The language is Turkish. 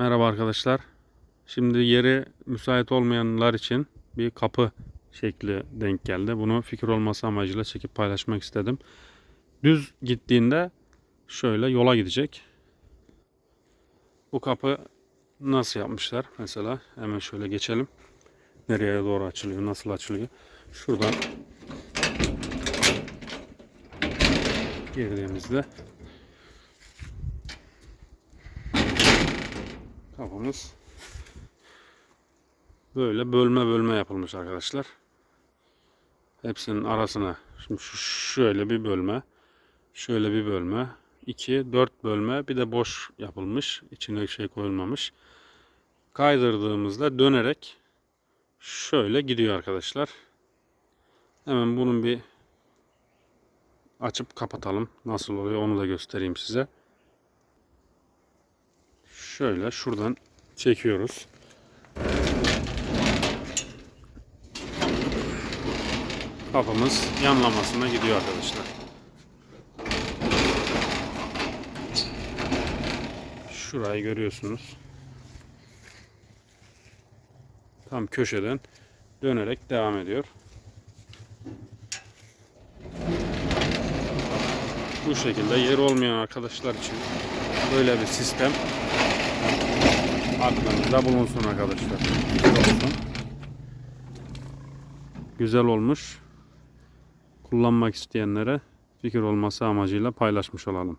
Merhaba arkadaşlar. Şimdi yeri müsait olmayanlar için bir kapı şekli denk geldi. Bunu fikir olması amacıyla çekip paylaşmak istedim. Düz gittiğinde şöyle yola gidecek. Bu kapı nasıl yapmışlar? Mesela hemen şöyle geçelim. Nereye doğru açılıyor? Nasıl açılıyor? Şuradan girdiğimizde kapımız böyle bölme bölme yapılmış arkadaşlar. Hepsinin arasına şimdi şu- şöyle bir bölme, şöyle bir bölme, 2 4 bölme bir de boş yapılmış. İçine şey koyulmamış. Kaydırdığımızda dönerek şöyle gidiyor arkadaşlar. Hemen bunun bir açıp kapatalım. Nasıl oluyor onu da göstereyim size. Şöyle şuradan çekiyoruz. Kapımız yanlamasına gidiyor arkadaşlar. Şurayı görüyorsunuz. Tam köşeden dönerek devam ediyor. Bu şekilde yer olmayan arkadaşlar için böyle bir sistem aklınızda bulunsun arkadaşlar. Güzel olsun. Güzel olmuş. Kullanmak isteyenlere fikir olması amacıyla paylaşmış olalım.